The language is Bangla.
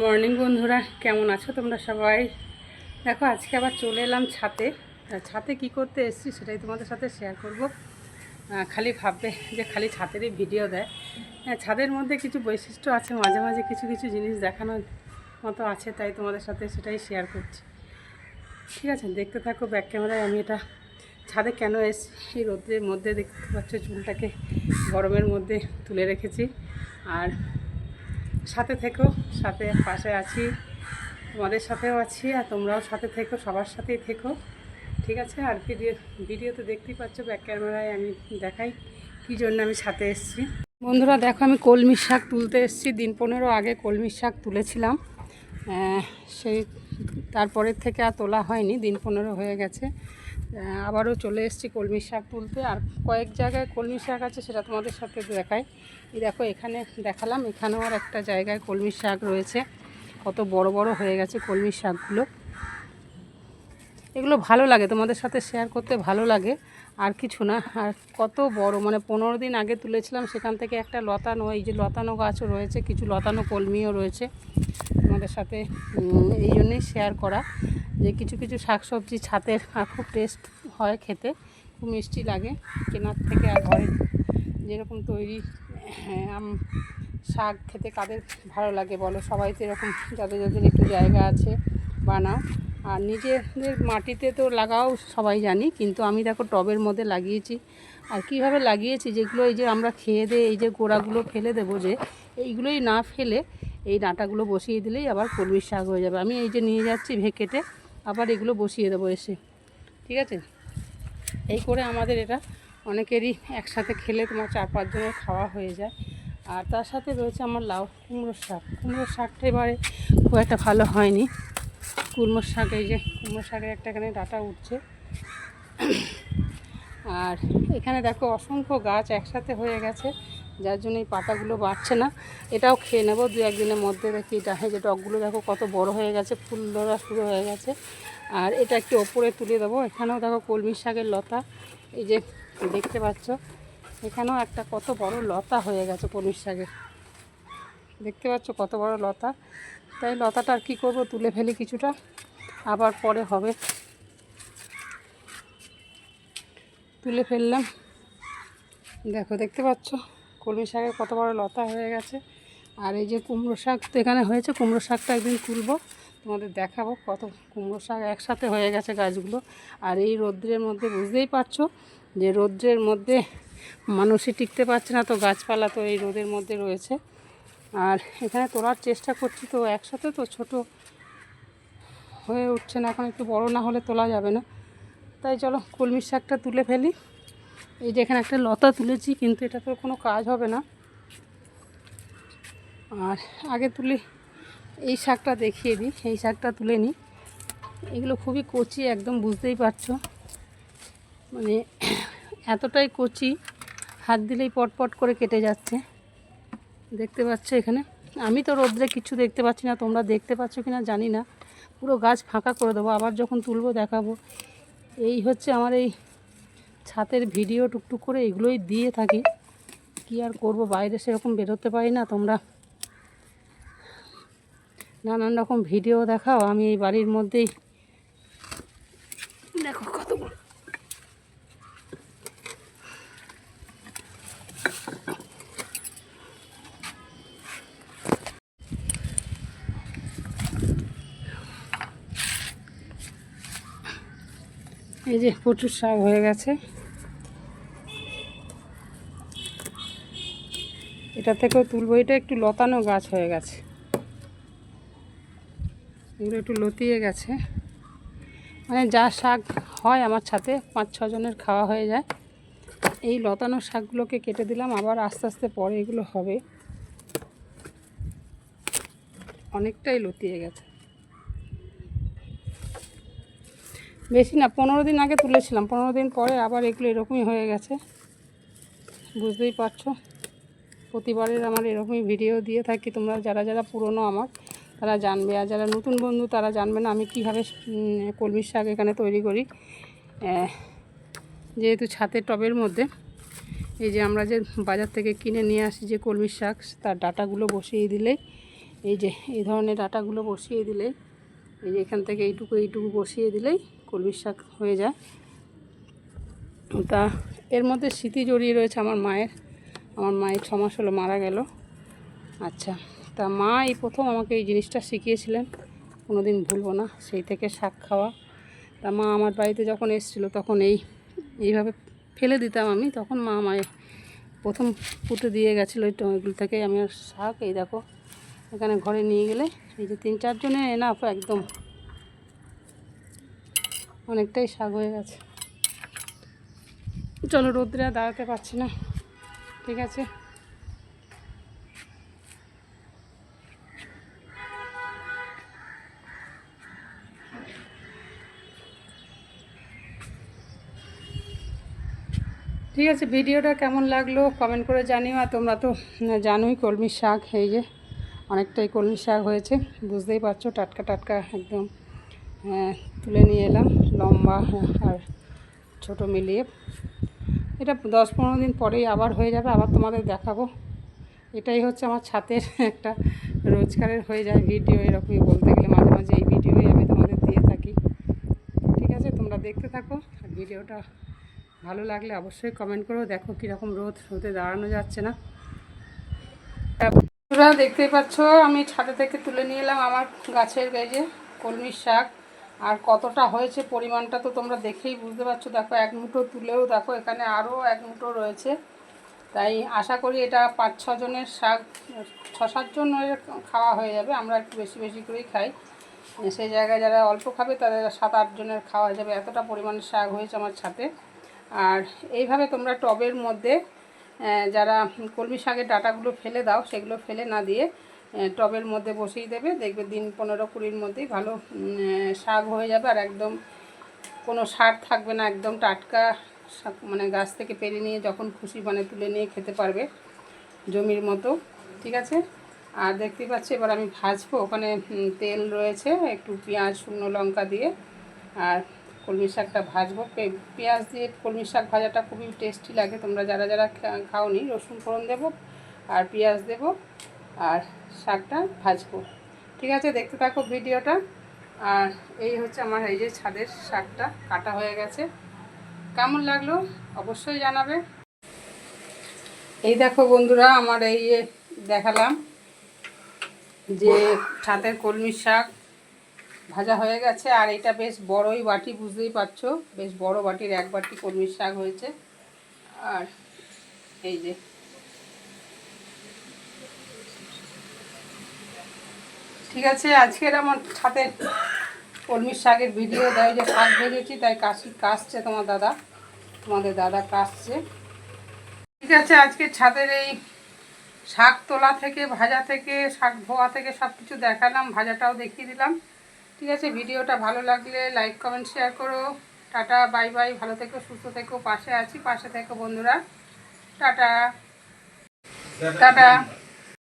মর্নিং বন্ধুরা, কেমন আছো তোমরা সবাই? দেখো, আজকে আবার চলে এলাম ছাতে। ছাতে কি করতে এসেছি সেটাই তোমাদের সাথে শেয়ার করব। খালি ভাববে যে খালি ছাতেরই ভিডিও দেয়। হ্যাঁ ছাদের মধ্যে কিছু বৈশিষ্ট্য আছে, মাঝে মাঝে কিছু কিছু জিনিস দেখানোর মতো আছে, তাই তোমাদের সাথে সেটাই শেয়ার করছি। ঠিক আছে, দেখতে থাকো ব্যাক ক্যামেরায় আমি এটা ছাদে কেন এসেছি? রোদ্রের মধ্যে দেখতে পাচ্ছ, চুলটাকে গরমের মধ্যে তুলে রেখেছি। আর সাথে থেকো, সাথে পাশে আছি, তোমাদের সাথেও আছি আর তোমরাও সাথে থেকো, সবার সাথেই থেকো, ঠিক আছে? আর ভিডিও ভিডিওতে দেখতেই পাচ্ছ ব্যাক ক্যামেরায় আমি দেখাই কী জন্য আমি সাথে এসেছি। বন্ধুরা, দেখো আমি কলমির শাক তুলতে এসেছি। দিন পনেরো আগে কলমির শাক তুলেছিলাম। সেই, তারপরের থেকে আর তোলা হয়নি, দিন পনেরো হয়ে গেছে। আবারও চলে এসেছি কলমির শাক তুলতে। আর কয়েক জায়গায় কলমি শাক আছে, সেটা তোমাদের সাথে দেখাই। এই দেখো, এখানে দেখালাম, এখানেও আর একটা জায়গায় কলমির শাক রয়েছে। কত বড় বড় হয়ে গেছে কলমির শাকগুলো। এগুলো ভালো লাগে, তোমাদের সাথে শেয়ার করতে ভালো লাগে। আর কিছু না, আর কত বড় মানে পনেরো দিন আগে তুলেছিলাম, সেখান থেকে একটা লতানো, এই যে লতানো গাছও রয়েছে, কিছু লতানো কলমিও রয়েছে। তোমাদের সাথে এই জন্যই শেয়ার করা। যে কিছু কিছু শাকসবজি ছাতের খুব টেস্ট হয় খেতে খুব মিষ্টি লাগে। কেনার থেকে আর ঘরে যেরকম তৈরি হ্যাঁ, আম শাক খেতে কাদের ভালো লাগে বলো? সবাই তো এরকম যাদের যাদের একটু জায়গা আছে বানাও। আর নিজেদের মাটিতে তো লাগাও সবাই জানি কিন্তু আমি দেখো টবের মধ্যে লাগিয়েছি। আর কীভাবে লাগিয়েছি? যেগুলো এই যে আমরা খেয়ে দিয়ে এই যে গোড়াগুলো ফেলে দেবো যে এইগুলোই না ফেলে এই ডাঁটাগুলো বসিয়ে দিলেই আবার কলমির শাক হয়ে যাবে। আমি এই যে নিয়ে যাচ্ছি ভেকেটে আবার এগুলো বসিয়ে দেবো এসে। ঠিক আছে? এই করে আমাদের এটা অনেকেরই একসাথে খেলে তোমার চার পাঁচজনের খাওয়া হয়ে যায়। আর তার সাথে রয়েছে আমার লাউ কুমড়োর শাক। কুমড়োর শাকটা এবারে খুব একটা ভালো হয়নি। কুমড়োর শাক, এই যে কুমড়োর শাকের একটা এখানে ডাটা উঠছে। আর এখানে দেখো অসংখ্য গাছ একসাথে হয়ে গেছে। যার জন্য এই পাতাগুলো বাড়ছে না, এটাও খেয়ে নেব দু একদিনের মধ্যে। দেখি ডাহে যে টকগুলো দেখো কত বড় হয়ে গেছে, ফুল ধরা শুরু হয়ে গেছে। আর এটা একটু ওপরে তুলে দেবো। এখানেও দেখো কলমি শাকের লতা, এই যে দেখতে পাচ্ছ, এখানেও একটা কত বড় লতা হয়ে গেছে কলমি শাকের দেখতে পাচ্ছ কত বড় লতা। তাই লতাটা আর কী করব, তুলে ফেলি কিছুটা, আবার পরে হবে। তুলে ফেললাম। দেখো, দেখতে পাচ্ছ? কলমি শাকের কত বড় লতা হয়ে গেছে। আর এই যে কুমড়ো শাক তো এখানে হয়েছে, কুমড়ো শাকটা একদিন তুলবো, তোমাদের দেখাবো কত কুমড়ো শাক একসাথে হয়ে গেছে গাছগুলো। আর এই রৌদ্রের মধ্যে বুঝতেই পারছ যে রৌদ্রের মধ্যে মানুষই টিকতে পারছে না, তো গাছপালা তো এই রোদের মধ্যে রয়েছে। আর এখানে তোলার চেষ্টা করছি তো একসাথে তো ছোট হয়ে উঠছে না, এখন একটু বড় না হলে তোলা যাবে না। তাই চলো কলমির শাকটা তুলে ফেলি। এই যে এখানে একটা লতা তুলেছি, কিন্তু এটা তো কোনো কাজ হবে না। আর আগে তুলে এই শাকটা দেখিয়ে দিই, এই শাকটা তুলে নিই। এগুলো খুবই কচি, একদম বুঝতেই পারছ। মানে এতটাই কচি, হাত দিলেই পটপট করে কেটে যাচ্ছে। দেখতে পাচ্ছ এখানে? আমি তো রোদ্রে কিছু দেখতে পাচ্ছি না, তোমরা দেখতে পাচ্ছ কি না জানি না। পুরো গাছ ফাঁকা করে দেবো, আবার যখন তুলবো দেখাবো। এই হচ্ছে আমার এই ছাতের ভিডিও টুকটুক করে এগুলোই দিয়ে থাকি। কি আর করব, বাইরে সেরকম বেরোতে পারি না তোমরা। নানান রকম ভিডিও দেখাও, আমি এই বাড়ির মধ্যেই। দেখো কতগুলো। এই যে প্রচুর শাক হয়ে গেছে। এটা থেকেও তুলবো। এটা একটু লতানো গাছ হয়ে গেছে। এগুলো একটু লতিয়ে গেছে। মানে যা শাক হয় আমার ছাতে, পাঁচ ছজনের খাওয়া হয়ে যায়। এই লতানো শাকগুলোকে কেটে দিলাম, আবার আস্তে আস্তে পরে এগুলো হবে। অনেকটাই লতিয়ে গেছে। বেশি না, পনেরো দিন আগে তুলেছিলাম। পনেরো দিন পরে আবার এগুলো এরকমই হয়ে গেছে। বুঝতেই পারছ? প্রতিবারের আমার এরকমই ভিডিও দিয়ে থাকি। তোমরা যারা যারা পুরনো আমার, তারা জানবে। আর যারা নতুন বন্ধু, তারা জানবে না আমি কীভাবে কলমির শাক এখানে তৈরি করি। যেহেতু ছাতের টবের মধ্যে, এই যে আমরা যে বাজার থেকে কিনে নিয়ে আসি যে কলমির শাক, তার ডাটাগুলো বসিয়ে দিলেই, এই যে, এই ধরনের ডাটাগুলো বসিয়ে দিলে এই যে এখান থেকে এইটুকু এইটুকু বসিয়ে দিলেই কলমির শাক হয়ে যায়। তা, এর মধ্যে স্মৃতি জড়িয়ে রয়েছে আমার মায়ের। আমার মায়ের ছ মাস হলো মারা গেল। আচ্ছা তা মা এই প্রথম আমাকে এই জিনিসটা শিখিয়েছিলেন। কোনো দিন ভুলবো না, সেই থেকে শাক খাওয়া। তা মা আমার বাড়িতে যখন এসেছিল, তখন এই, এইভাবে ফেলে দিতাম আমি। তখন মা আমায় প্রথম পুঁতে দিয়ে গেছিল, এই টমেগুলো থেকে। আমি শাক, এই দেখো, এখানে ঘরে নিয়ে গেলে, এই যে তিন চারজনে এনাফ একদম। অনেকটাই শাক হয়ে গেছে। চলো রোদ্রে দাঁড়াতে পারছি না। ঠিক আছে। ঠিক আছে ভিডিওটা কেমন লাগল কমেন্ট করে জানিও আর তোমরা তো জানোই কলমি শাক এই যে অনেকটাই কলমি শাক হয়েছে বুঝতেই পারছ টাটকা টাটকা একদম আহ, তুলে নিয়ে এলাম লম্বা আর ছোট মিলিয়ে। এটা দশ পনেরো দিন পরেই আবার হয়ে যাবে, আবার তোমাদের দেখাবো। এটাই হচ্ছে আমার ছাতের একটা রোজগারের হয়ে যায় ভিডিও, এরকমই বলতে গেলে মাঝে মাঝে এই ভিডিওই আমি তোমাদের দিয়ে থাকি। ঠিক আছে, তোমরা দেখতে থাকো ভিডিওটা ভালো লাগলে অবশ্যই কমেন্ট করো, দেখো কীরকম রোদ, রোদে দাঁড়ানো যাচ্ছে না। তোমরা দেখতেই পাচ্ছ, আমি ছাদে থেকে তুলে নিয়ে এলাম আমার গাছের গায়ে কলমির শাক। আর কতটা হয়েছে পরিমাণটা তো তোমরা দেখেই বুঝতে পারছ। দেখো, এক মুঠো তুলেও দেখো, এখানে আরও এক মুঠো রয়েছে। তাই আশা করি এটা পাঁচ ছজনের শাক, ছ সাতজনের খাওয়া হয়ে যাবে, আমরা একটু বেশি বেশি করেই খাই। সেই জায়গায় যারা অল্প খাবে তাদের সাত আটজনের খাওয়া যাবে। এতটা পরিমাণে শাক হয়েছে আমার ছাতে। আর এইভাবে তোমরা টবের মধ্যে যারা কলমি শাকের ডাটাগুলো ফেলে দাও, সেগুলো ফেলে না দিয়ে টবের মধ্যে বসিয়ে দেবে, দেখবে দিন পনেরো কুড়ির মধ্যেই ভালো শাক হয়ে যাবে আর একদম কোনো সার থাকবে না, একদম টাটকা মানে গাছ থেকে পেরে নিয়ে যখন খুশি মানে তুলে নিয়ে খেতে পারবে জমির মতো, ঠিক আছে? আর দেখতেই পাচ্ছি, এবার আমি ভাজবো, ওখানে তেল রয়েছে, একটু পেঁয়াজ, শুকনো লঙ্কা দিয়ে, আর কলমি শাকটা ভাজবো। পেঁয়াজ দিয়ে কলমি শাক ভাজাটা খুবই টেস্টি লাগে, তোমরা যারা যারা খাওনি, রসুন ফোড়ন দেবো, আর পেঁয়াজ দেবো আর শাকটা ভাজবো। ঠিক আছে, দেখতে থাকো ভিডিওটা। আর এই হচ্ছে আমার, এই যে ছাদের শাকটা কাটা হয়ে গেছে। কেমন লাগল অবশ্যই জানাবে। এই দেখো বন্ধুরা, আমার এই দেখালাম যে ছাদের কলমির শাক ভাজা হয়ে গেছে। আর এটা বেশ বড়ই বাটি, বুঝতেই পারছ। বেশ বড় বাটির এক বাটি কলমির শাক হয়েছে। আর এই যে ঠিক আছে আজকের আমার ছাদের কলমির শাকের ভিডিও দেয় যে শাক ভেজেছি তাই কাশি কাশছে তোমার দাদা তোমাদের দাদা কাশছে। ঠিক আছে আজকে ছাদের এই শাক তোলা থেকে ভাজা থেকে শাক ধোয়া থেকে সব কিছু দেখালাম ভাজাটাও দেখিয়ে দিলাম। ঠিক আছে ভিডিওটা ভালো লাগলে লাইক কমেন্ট শেয়ার করো। টাটা বাই বাই ভালো থেকো সুস্থ থেকো পাশে আছি পাশে থেকো বন্ধুরা। টাটা। টাটা।